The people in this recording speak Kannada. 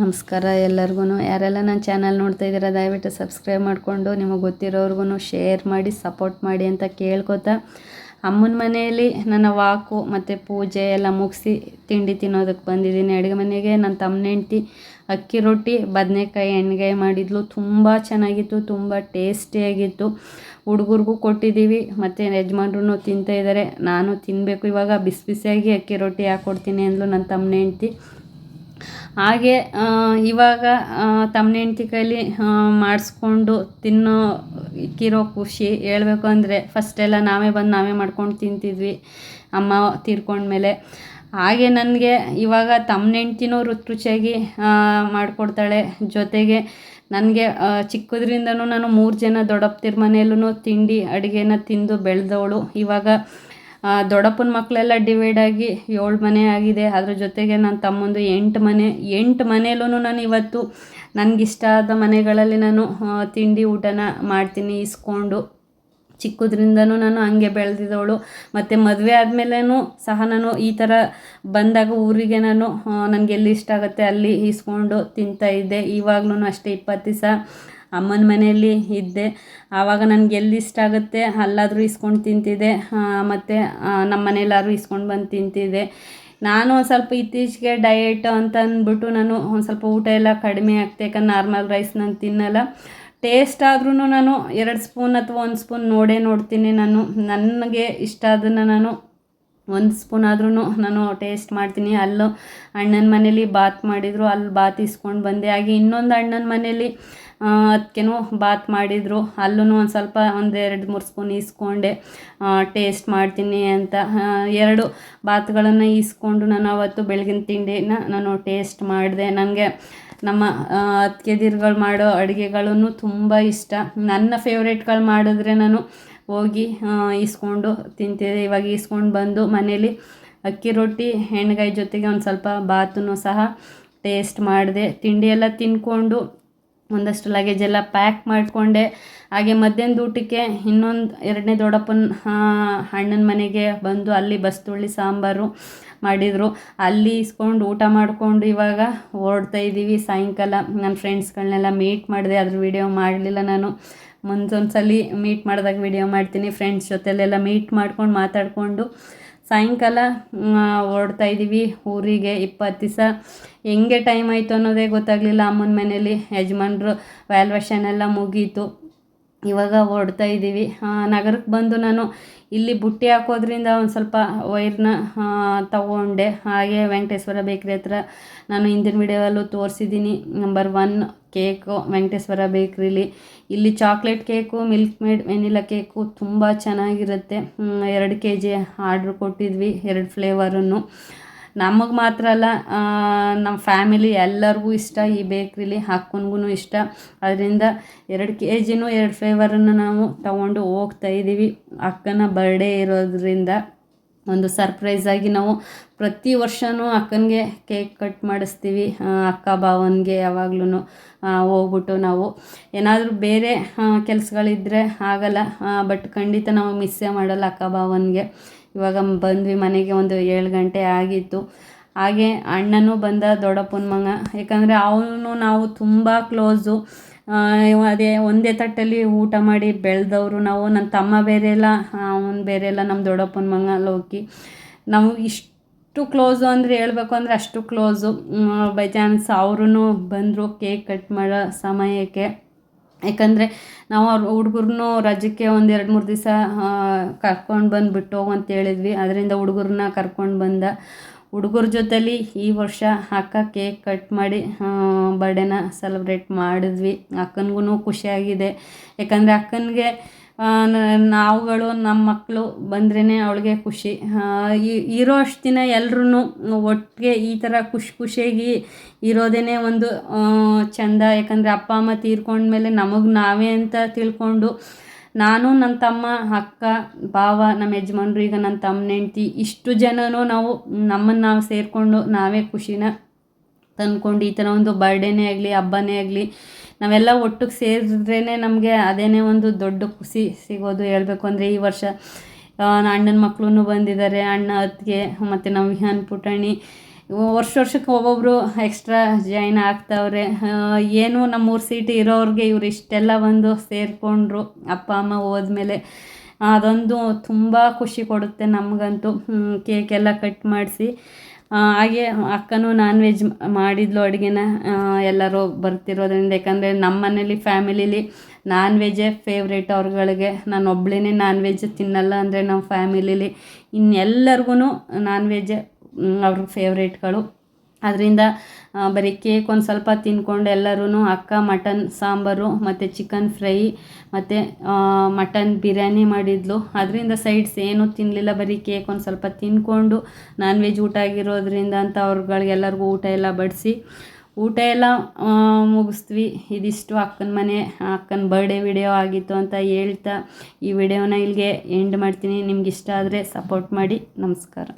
ನಮಸ್ಕಾರ ಎಲ್ಲರಿಗೂ ಯಾರೆಲ್ಲ ನನ್ನ ಚಾನಲ್ ನೋಡ್ತಾ ಇದ್ದೀರಾ, ದಯವಿಟ್ಟು ಸಬ್ಸ್ಕ್ರೈಬ್ ಮಾಡಿಕೊಂಡು ನಿಮಗೆ ಗೊತ್ತಿರೋರ್ಗು ಶೇರ್ ಮಾಡಿ, ಸಪೋರ್ಟ್ ಮಾಡಿ ಅಂತ ಕೇಳ್ಕೊತಾ ಅಮ್ಮನ ಮನೆಯಲ್ಲಿ ನನ್ನ ವಾಕು ಮತ್ತು ಪೂಜೆ ಎಲ್ಲ ಮುಗಿಸಿ ತಿಂಡಿ ತಿನ್ನೋದಕ್ಕೆ ಬಂದಿದ್ದೀನಿ. ಅಡುಗೆ ಮನೆಗೆ ನನ್ನ ತಮ್ಮನೆಂಟಿ ಅಕ್ಕಿ ರೊಟ್ಟಿ, ಬದನೆಕಾಯಿ ಎಣ್ಣೆಗಾಯಿ ಮಾಡಿದ್ಲು. ತುಂಬ ಚೆನ್ನಾಗಿತ್ತು, ತುಂಬ ಟೇಸ್ಟಿಯಾಗಿತ್ತು. ಹುಡುಗರಿಗೂ ಕೊಟ್ಟಿದ್ದೀವಿ, ಮತ್ತು ಯಜಮಾನ್ರು ತಿಂತಾ ಇದ್ದಾರೆ. ನಾನು ತಿನ್ನಬೇಕು ಇವಾಗ, ಬಿಸಿ ಬಿಸಿಯಾಗಿ ಅಕ್ಕಿ ರೊಟ್ಟಿ ಹಾಕ್ಕೊಡ್ತೀನಿ ಅಂದ್ಲು ನನ್ನ ತಮ್ಮನೆಂಟಿ ಹಾಗೆ ಇವಾಗ ತಮ್ಮನ ಹೆಂಡ್ತಿ ಕೈಲಿ ಮಾಡಿಸ್ಕೊಂಡು ತಿನ್ನೋ, ಇಕ್ಕಿರೋ ಖುಷಿ ಹೇಳಬೇಕು ಅಂದರೆ ಫಸ್ಟೆಲ್ಲ ನಾವೇ ಬಂದು ನಾವೇ ಮಾಡ್ಕೊಂಡು ತಿಂತಿದ್ವಿ, ಅಮ್ಮ ತೀರ್ಕೊಂಡ್ಮೇಲೆ ಹಾಗೆ ನನಗೆ ಇವಾಗ ತಮ್ಮ ಹೆಂಡ್ತಿನೂ ರುಚಿ ರುಚಿಯಾಗಿ ಮಾಡಿಕೊಡ್ತಾಳೆ. ಜೊತೆಗೆ ನನಗೆ ಚಿಕ್ಕದ್ರಿಂದನೂ ನಾನು ಮೂರು ಜನ ದೊಡ್ಡಪ್ಪತಿರ ಮನೆಯಲ್ಲೂ ತಿಂಡಿ, ಅಡುಗೆನ ತಿಂದು ಬೆಳೆದವಳು. ಇವಾಗ ದೊಡ್ಡಪ್ಪನ ಮಕ್ಕಳೆಲ್ಲ ಡಿವೈಡ್ ಆಗಿ ಏಳು ಮನೆ ಆಗಿದೆ. ಅದ್ರ ಜೊತೆಗೆ ನನ್ನ ತಮ್ಮಂದು ಎಂಟು ಮನೆ. ಎಂಟು ಮನೆಯಲ್ಲೂ ನಾನು ಇವತ್ತು ನನಗಿಷ್ಟ ಆದ ಮನೆಗಳಲ್ಲಿ ನಾನು ತಿಂಡಿ ಊಟನ ಮಾಡ್ತೀನಿ, ಇಸ್ಕೊಂಡು. ಚಿಕ್ಕದ್ರಿಂದನೂ ನಾನು ಹಂಗೆ ಬೆಳೆದಿದ್ದವಳು. ಮತ್ತು ಮದುವೆ ಆದಮೇಲೆನೂ ಸಹ ನಾನು ಈ ಥರ ಬಂದಾಗ ಊರಿಗೆ ನಾನು ನನಗೆ ಎಲ್ಲಿ ಇಷ್ಟ ಆಗುತ್ತೆ ಅಲ್ಲಿ ಇಸ್ಕೊಂಡು ತಿಂತಾ ಇದ್ದೆ. ಇವಾಗ್ಲೂ ಅಷ್ಟೇ ಇಪ್ಪತ್ತು ದಿವಸ. ಅಮ್ಮನ ಮನೆಯಲ್ಲಿ ಇದ್ದೆ. ಆವಾಗ ನನಗೆ ಎಲ್ಲಿ ಇಷ್ಟ ಆಗುತ್ತೆ ಅಲ್ಲಾದರೂ ಇಸ್ಕೊಂಡು ತಿಂತಿದ್ದೆ. ಮತ್ತು ನಮ್ಮ ಮನೆಯಲ್ಲಾದರೂ ಇಸ್ಕೊಂಡು ಬಂದು ತಿಂತಿದ್ದೆ. ನಾನು ಒಂದು ಸ್ವಲ್ಪ ಇತ್ತೀಚೆಗೆ ಡಯೆಟ್ ಅಂತ ಅಂದ್ಬಿಟ್ಟು ನಾನು ಒಂದು ಸ್ವಲ್ಪ ಊಟ ಎಲ್ಲ ಕಡಿಮೆ ಆಗ್ತೆ ಯಾಕಂದ್ರೆ ನಾರ್ಮಲ್ ರೈಸ್ ನಾನು ತಿನ್ನಲ್ಲ. ಟೇಸ್ಟ್ ಆದ್ರೂ ನಾನು ಎರಡು ಸ್ಪೂನ್ ಅಥವಾ ಒಂದು ಸ್ಪೂನ್ ನೋಡೇ ನೋಡ್ತೀನಿ ನಾನು. ನನಗೆ ಇಷ್ಟ ಅದನ್ನು ನಾನು ಒಂದು ಸ್ಪೂನ್ ಆದ್ರೂ ನಾನು ಟೇಸ್ಟ್ ಮಾಡ್ತೀನಿ. ಅಲ್ಲೂ ಅಣ್ಣನ ಮನೇಲಿ ಬಾತ್ ಮಾಡಿದರು. ಅಲ್ಲಿ ಬಾತ್ ಇಸ್ಕೊಂಡು ಬಂದೆ. ಹಾಗೆ ಇನ್ನೊಂದು ಅಣ್ಣನ ಮನೇಲಿ ಅದಕ್ಕೇನೋ ಬಾತ್ ಮಾಡಿದರು. ಅಲ್ಲೂ ಒಂದು ಸ್ವಲ್ಪ ಒಂದು ಎರಡು ಮೂರು ಸ್ಪೂನ್ ಇಸ್ಕೊಂಡೆ ಟೇಸ್ಟ್ ಮಾಡ್ತೀನಿ ಅಂತ. ಎರಡು ಬಾತ್ಗಳನ್ನು ಇಸ್ಕೊಂಡು ನಾನು ಅವತ್ತು ಬೆಳಗಿನ ತಿಂಡಿನ ನಾನು ಟೇಸ್ಟ್ ಮಾಡಿದೆ. ನನಗೆ ನಮ್ಮ ಅತ್ತಿಗೆದಿರ್ಗಳು ಮಾಡೋ ಅಡುಗೆಗಳೂ ತುಂಬ ಇಷ್ಟ. ನನ್ನ ಫೇವ್ರೇಟ್ಗಳು ಮಾಡಿದ್ರೆ ನಾನು ಹೋಗಿ ಈಸ್ಕೊಂಡು ತಿಂತಿದ್ದೆ. ಇವಾಗ ಇಸ್ಕೊಂಡು ಬಂದು ಮನೇಲಿ ಅಕ್ಕಿ ರೊಟ್ಟಿ, ಹೆಣ್ಗಾಯಿ ಜೊತೆಗೆ ಒಂದು ಸ್ವಲ್ಪ ಬಾತನ್ನು ಸಹ ಟೇಸ್ಟ್ ಮಾಡಿದೆ. ತಿಂಡಿಯೆಲ್ಲ ತಿನ್ಕೊಂಡು ಒಂದಷ್ಟು ಲಗೇಜ್ ಎಲ್ಲ ಪ್ಯಾಕ್ ಮಾಡಿಕೊಂಡೆ. ಹಾಗೆ ಮಧ್ಯಾಹ್ನದ ಊಟಕ್ಕೆ ಇನ್ನೊಂದು ಎರಡನೇ ದೊಡ್ಡಪ್ಪನ ಅಣ್ಣನ ಮನೆಗೆ ಬಂದು ಅಲ್ಲಿ ಬಸ್ತುಳ್ಳಿ ಸಾಂಬಾರು ಮಾಡಿದರು. ಅಲ್ಲಿ ಇಸ್ಕೊಂಡು ಊಟ ಮಾಡಿಕೊಂಡು ಇವಾಗ ಓಡ್ತಾ ಇದ್ದೀವಿ. ಸಾಯಂಕಾಲ ನನ್ನ ಫ್ರೆಂಡ್ಸ್ಗಳನ್ನೆಲ್ಲ ಮೀಟ್ ಮಾಡಿದೆ. ಅದ್ರ ವಿಡಿಯೋ ಮಾಡಲಿಲ್ಲ ನಾನು. ಮುಂದೊಂದ್ಸಲಿ ಮೀಟ್ ಮಾಡಿದಾಗ ವಿಡಿಯೋ ಮಾಡ್ತೀನಿ. ಫ್ರೆಂಡ್ಸ್ ಜೊತೆಲೆಲ್ಲ ಮೀಟ್ ಮಾಡ್ಕೊಂಡು ಮಾತಾಡಿಕೊಂಡು ಸಾಯಂಕಾಲ ಹೊರಡ್ತಾ ಇದ್ದೀವಿ ಊರಿಗೆ ಇಪ್ಪತ್ತು ದಿವಸ. ಹೆಂಗೆ ಟೈಮ್ ಆಯಿತು ಅನ್ನೋದೇ ಗೊತ್ತಾಗಲಿಲ್ಲ. ಅಮ್ಮನ ಮನೇಲಿ ಯಜಮಾನ್ರು ವ್ಯಾಲ್ವೇಷನ್ ಎಲ್ಲ ಮುಗೀತು. ಇವಾಗ ಹೊರಡ್ತಾ ಇದ್ದೀವಿ. ನಗರಕ್ಕೆ ಬಂದು ನಾನು ಇಲ್ಲಿ ಬುಟ್ಟಿ ಹಾಕೋದ್ರಿಂದ ಒಂದು ಸ್ವಲ್ಪ ವೈರ್ನ ತಗೊಂಡೆ. ಹಾಗೆ ವೆಂಕಟೇಶ್ವರ ಬೇಕ್ರಿ ಹತ್ರ ನಾನು ಹಿಂದಿನ ವಿಡಿಯೋವಲ್ಲೂ ತೋರಿಸಿದ್ದೀನಿ. ನಂಬರ್ ಒನ್ ಕೇಕು ವೆಂಕಟೇಶ್ವರ ಬೇಕ್ರಿಲಿ. ಇಲ್ಲಿ chocolate cake, milk made vanilla cake ತುಂಬ ಚೆನ್ನಾಗಿರುತ್ತೆ. ಎರಡು ಕೆ ಜಿ ಆರ್ಡ್ರ್ ಕೊಟ್ಟಿದ್ವಿ, ಎರಡು ಫ್ಲೇವರನ್ನು. ನಮಗೆ ಮಾತ್ರ ಅಲ್ಲ ನಮ್ಮ ಫ್ಯಾಮಿಲಿ ಎಲ್ಲರಿಗೂ ಇಷ್ಟ, ಈ ಬೇಕ್ರಿಲಿ ಅಕ್ಕನಿಗೂ ಇಷ್ಟ. ಅದರಿಂದ ಎರಡು ಕೆ ಜಿನೂ ಎರಡು ಫ್ಲೇವರನ್ನು ನಾವು ತಗೊಂಡು ಹೋಗ್ತಾ ಇದ್ದೀವಿ ಅಕ್ಕನ ಬರ್ಡೇ ಇರೋದ್ರಿಂದ ಒಂದು ಸರ್ಪ್ರೈಸ್ ಆಗಿ ನಾವು ಪ್ರತಿ ವರ್ಷವೂ ಅಕ್ಕನಿಗೆ ಕೇಕ್ ಕಟ್ ಮಾಡಿಸ್ತೀವಿ. ಅಕ್ಕ ಭಾವನಿಗೆ ಯಾವಾಗ್ಲೂ ಹೋಗ್ಬಿಟ್ಟು ನಾವು ಏನಾದರೂ ಬೇರೆ ಕೆಲಸಗಳಿದ್ದರೆ ಆಗಲ್ಲ. ಬಟ್ ಖಂಡಿತ ನಾವು ಮಿಸ್ಸೇ ಮಾಡಲ್ಲ ಅಕ್ಕ ಭಾವನಿಗೆ. ಇವಾಗ ಬಂದ್ವಿ ಮನೆಗೆ ಒಂದು ಏಳು ಗಂಟೆ ಆಗಿತ್ತು. ಹಾಗೆ ಅಣ್ಣನೂ ಬಂದ ದೊಡ್ಡಪ್ಪನ ಮಗ ಯಾಕಂದರೆ ಅವನು ನಾವು ತುಂಬ ಕ್ಲೋಸು ಅದೇ ಒಂದೇ ತಟ್ಟಲ್ಲಿ ಊಟ ಮಾಡಿ ಬೆಳೆದವರು ನಾವು. ನನ್ನ ತಮ್ಮ ಬೇರೆ ಎಲ್ಲ ಅವನು ಬೇರೆ ಎಲ್ಲ ನಮ್ಮ ದೊಡ್ಡಪ್ಪನ ಮಗ ಲೋಕಿ. ನಾವು ಇಷ್ಟು ಕ್ಲೋಸು ಅಂದರೆ ಹೇಳಬೇಕು ಅಂದರೆ ಅಷ್ಟು ಕ್ಲೋಸು ಬೈ ಚಾನ್ಸ್ ಅವ್ರೂ ಬಂದರು ಕೇಕ್ ಕಟ್ ಮಾಡೋ ಸಮಯಕ್ಕೆ. ಯಾಕಂದರೆ ನಾವು ಅವ್ರ ಹುಡುಗರ್ನು ರಜಕ್ಕೆ ಒಂದು ಎರಡು ಮೂರು ದಿವಸ ಕರ್ಕೊಂಡು ಬಂದು ಬಿಟ್ಟು ಹೋಗು ಅಂತ ಹೇಳಿದ್ವಿ. ಅದರಿಂದ ಹುಡುಗರನ್ನ ಕರ್ಕೊಂಡು ಬಂದ. ಹುಡುಗರ ಜೊತೆಲಿ ಈ ವರ್ಷ ಅಕ್ಕ ಕೇಕ್ ಕಟ್ ಮಾಡಿ ಬರ್ಡೇನ ಸೆಲೆಬ್ರೇಟ್ ಮಾಡಿದ್ವಿ. ಅಕ್ಕನಿಗೂ ಖುಷಿಯಾಗಿದೆ. ಯಾಕಂದರೆ ಅಕ್ಕನಿಗೆ ನಾವುಗಳು ನಮ್ಮ ಮಕ್ಕಳು ಬಂದ್ರೇ ಅವಳಿಗೆ ಖುಷಿ. ಇರೋ ಅಷ್ಟು ದಿನ ಎಲ್ರೂ ಒಟ್ಟಿಗೆ ಈ ಥರ ಖುಷಿ, ಖುಷಿಯಾಗಿ ಇರೋದೇ ಒಂದು ಚಂದ. ಯಾಕಂದರೆ ಅಪ್ಪ, ಅಮ್ಮ ತೀರ್ಕೊಂಡ್ಮೇಲೆ ನಮಗೆ ನಾವೇ ಅಂತ ತಿಳ್ಕೊಂಡು ನಾನು ನನ್ನ ತಮ್ಮ, ಅಕ್ಕ, ಭಾವ ನಮ್ಮ ಯಜಮಾನ್ರು, ಈಗ ನನ್ನ ತಮ್ಮನ ಹೆಂಡ್ತಿ ಇಷ್ಟು ಜನನೂ ನಾವು ನಮ್ಮನ್ನು ನಾವು ಸೇರಿಕೊಂಡು ನಾವೇ ಖುಷಿನ ತಂದ್ಕೊಂಡು ಈ ಥರ ಒಂದು ಬರ್ಡೇನೇ ಆಗಲಿ, ಹಬ್ಬನೇ ಆಗಲಿ ನಾವೆಲ್ಲ ಒಟ್ಟಿಗೆ ಸೇರಿದ್ರೇ ನಮಗೆ ಅದೇನೇ ಒಂದು ದೊಡ್ಡ ಖುಷಿ ಸಿಗೋದು ಹೇಳಬೇಕು. ಅಂದರೆ ಈ ವರ್ಷ ಅಣ್ಣನ ಮಕ್ಕಳು ಬಂದಿದ್ದಾರೆ, ಅಣ್ಣ ಅತ್ತಿಗೆ, ಮತ್ತು ನಮ್ಮ ವಿಹಾನ್ ಪುಟಾಣಿ. ವರ್ಷ ವರ್ಷಕ್ಕೆ ಒಬ್ಬೊಬ್ಬರು ಎಕ್ಸ್ಟ್ರಾ ಜಾಯ್ನ್ ಆಗ್ತಾವ್ರೆ. ಏನು ನಮ್ಮ ನಮ್ಮೂರು ಸೀಟ್ ಇರೋರಿಗೆ ಇವ್ರು ಇಷ್ಟೆಲ್ಲ ಬಂದು ಸೇರಿಕೊಂಡ್ರು. ಅಪ್ಪ, ಅಮ್ಮ ಹೋದ್ಮೇಲೆ ಅದೊಂದು ತುಂಬ ಖುಷಿ ಕೊಡುತ್ತೆ ನಮಗಂತೂ. ಕೇಕೆಲ್ಲ ಕಟ್ ಮಾಡಿಸಿ. ಹಾಗೆ ಅಕ್ಕನೂ ನಾನ್ ವೆಜ್ ಮಾಡಿದ್ಲು ಅಡುಗೆನ. ಎಲ್ಲರೂ ಬರ್ತಿರೋದ್ರಿಂದ ಯಾಕಂದರೆ ನಮ್ಮ ಮನೇಲಿ ಫ್ಯಾಮಿಲಿಲಿ ನಾನ್ ವೆಜ್ಜೇ ಫೇವ್ರೇಟ್ ಅವ್ರುಗಳಿಗೆ. ನಾನು ಒಬ್ಳೇ ನಾನ್ ವೆಜ್ ತಿನ್ನಲ್ಲ ಅಂದರೆ ನಮ್ಮ ಫ್ಯಾಮಿಲಿಲಿ ಇನ್ನೆಲ್ಲರಿಗೂ ನಾನ್ ವೆಜ್ಜೇ ಅವ್ರ ಫೇವ್ರೇಟ್ಗಳು ಅದರಿಂದ ಬರೀ ಕೇಕ್ ಒಂದು ಸ್ವಲ್ಪ ತಿನ್ಕೊಂಡು ಎಲ್ಲರೂ ಅಕ್ಕ, ಮಟನ್, ಸಾಂಬಾರು, ಮತ್ತು ಚಿಕನ್ ಫ್ರೈ, ಮತ್ತು ಮಟನ್ ಬಿರಿಯಾನಿ ಮಾಡಿದ್ಲು. ಅದರಿಂದ ಸೈಡ್ಸ್ ಏನೂ ತಿನ್ನಲಿಲ್ಲ ಬರೀ ಕೇಕ್ ಒಂದು ಸ್ವಲ್ಪ ತಿನ್ಕೊಂಡು ನಾನ್ ವೆಜ್ ಊಟ ಆಗಿರೋದ್ರಿಂದ ಅಂತ ಅವ್ರುಗಳಿಗೆಲ್ಲರಿಗೂ ಊಟ ಎಲ್ಲ ಬಡಿಸಿ. ಊಟ ಎಲ್ಲ ಮುಗಿಸ್ತೀವಿ ಇದಿಷ್ಟು ಅಕ್ಕನ ಮನೆ, ಅಕ್ಕನ ಬರ್ಡೇ ವಿಡಿಯೋ ಆಗಿತ್ತು ಅಂತ ಹೇಳ್ತಾ ಈ ವಿಡಿಯೋನ ಇಲ್ಲಿಗೆ ಎಂಡ್ ಮಾಡ್ತೀನಿ. ನಿಮ್ಗೆ ಇಷ್ಟ ಆದರೆ ಸಪೋರ್ಟ್ ಮಾಡಿ. ನಮಸ್ಕಾರ.